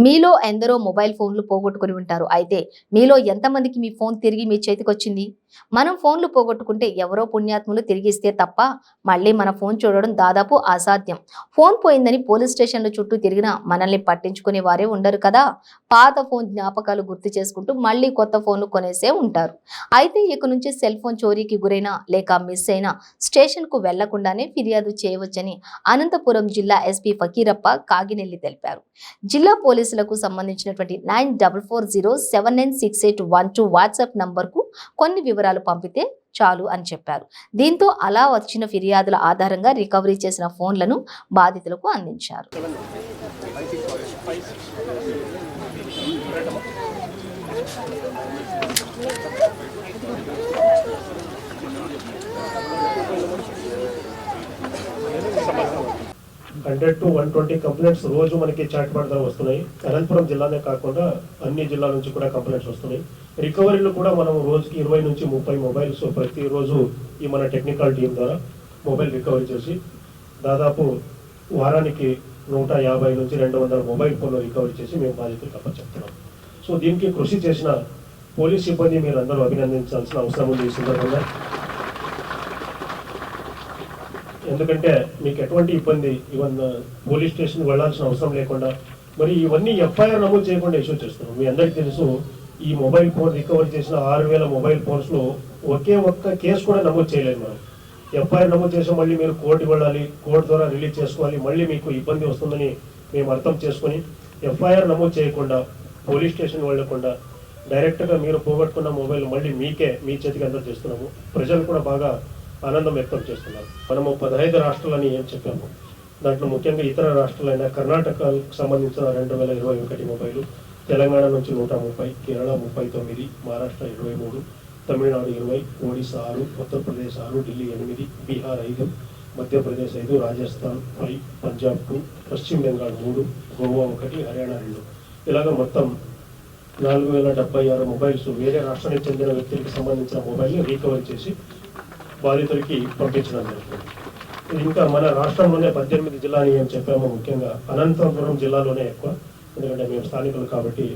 మీలో ఎందరో మొబైల్ ఫోన్లు పోగొట్టుకుని ఉంటారు. అయితే మీలో ఎంతమందికి మీ ఫోన్ తిరిగి మీ చేతికి వచ్చింది మనం ఫోన్లు పోగొట్టుకుంటే ఎవరో పుణ్యాత్ములు తిరిగిస్తే తప్ప మళ్ళీ మన ఫోన్ చూడడం దాదాపు అసాధ్యం. ఫోన్ పోయిందని పోలీస్ స్టేషన్ల చుట్టూ తిరిగినా మనల్ని పట్టించుకునే వారే ఉండరు కదా? పాత ఫోన్ జ్ఞాపకాలు గుర్తు చేసుకుంటూ మళ్ళీ కొత్త ఫోన్లు కొనేసే ఉంటారు. అయితే ఇక నుంచి సెల్ ఫోన్ చోరీకి గురైనా లేక మిస్ అయినా స్టేషన్కు వెళ్ళకుండానే ఫిర్యాదు చేయవచ్చని అనంతపురం జిల్లా ఎస్పీ ఫకీరప్ప కాగినెల్లి తెలిపారు. జిల్లా పోలీసులకు సంబంధించినటువంటి nine double four zero seven nine six eight one two WhatsApp నంబర్కు కొన్ని వివరాలు పంపితే చాలు అని చెప్పారు. దీంతో అలా వచ్చిన ఫిర్యాదుల ఆధారంగా రికవరీ చేసిన ఫోన్లను బాధితులకు అందించారు. Hundred to one twenty complaints రోజు మనకి చాట్ ద్వారా వస్తున్నాయి. అనంతపురం జిల్లానే కాకుండా అన్ని జిల్లాల నుంచి కూడా కంప్లైంట్స్ వస్తున్నాయి. రికవరీలు కూడా మనం రోజుకి ఇరవై నుంచి ముప్పై మొబైల్స్ ప్రతిరోజు ఈ మన టెక్నికల్ టీం ద్వారా మొబైల్ రికవరీ చేసి దాదాపు వారానికి నూట యాభై నుంచి రెండు వందల మొబైల్ ఫోన్లు రికవరీ చేసి మేము బాధితులకు అప్పచెప్తున్నాం సో దీనికి కృషి చేసిన పోలీస్ సిబ్బంది మీరు అందరూ అభినందించాల్సిన అవసరం ఉంది ఈ సందర్భంగా. ఎందుకంటే మీకు ఎటువంటి ఇబ్బంది ఈవెన్ పోలీస్ స్టేషన్ వెళ్ళాల్సిన అవసరం లేకుండా మరి ఇవన్నీ ఎఫ్ఐఆర్ నమోదు చేయకుండా ఇష్యూ చేస్తున్నాం. మీ అందరికీ తెలుసు ఈ మొబైల్ ఫోన్ రికవరీ చేసిన ఆరు వేల మొబైల్ ఫోన్స్లో ఒకే ఒక్క కేసు కూడా నమోదు చేయలేదు మనం ఎఫ్ఐఆర్ నమోదు చేసి మళ్ళీ మీరు కోర్టుకి వెళ్ళాలి కోర్టు ద్వారా రిలీజ్ చేసుకోవాలి మళ్ళీ మీకు ఇబ్బంది వస్తుందని మేము అర్థం చేసుకొని ఎఫ్ఐఆర్ నమోదు చేయకుండా పోలీస్ స్టేషన్ వెళ్ళకుండా డైరెక్ట్గా మీరు పోగొట్టుకున్న మొబైల్ మళ్ళీ మీకే మీ చేతికి అందజేస్తున్నాము. ప్రజలు కూడా బాగా ఆనందం వ్యక్తం చేస్తున్నారు. మనము పదహైదు రాష్ట్రాలని ఏం చెప్పాము? దాంట్లో ముఖ్యంగా ఇతర రాష్ట్రాలైన కర్ణాటకకు సంబంధించిన రెండు వేల ఇరవై ఒకటి మొబైలు తెలంగాణ నుంచి నూట ముప్పై కేరళ ముప్పై తొమ్మిది మహారాష్ట్ర ఇరవై మూడు తమిళనాడు ఇరవై ఒడిశా ఆరు ఉత్తరప్రదేశ్ ఆరు ఢిల్లీ ఎనిమిది బీహార్ ఐదు మధ్యప్రదేశ్ ఐదు రాజస్థాన్ ఫైవ్ పంజాబ్ టూ పశ్చిమ బెంగాల్ మూడు గోవా ఒకటి హర్యానా రెండు. ఇలాగ మొత్తం నాలుగు వేల డెబ్బై ఆరు మొబైల్స్ వేరే రాష్ట్రానికి చెందిన వ్యక్తులకు సంబంధించిన మొబైల్ని రీకవర్ చేసి బాధితులకి పంపించడం జరుగుతుంది. ఇంకా మన రాష్ట్రంలోనే పద్దెనిమిది జిల్లా అని ఏం చెప్పామో ముఖ్యంగా. అనంతపురం జిల్లాలోనే ఎక్కువ. ఎందుకంటే మేము స్థానికులు కాబట్టి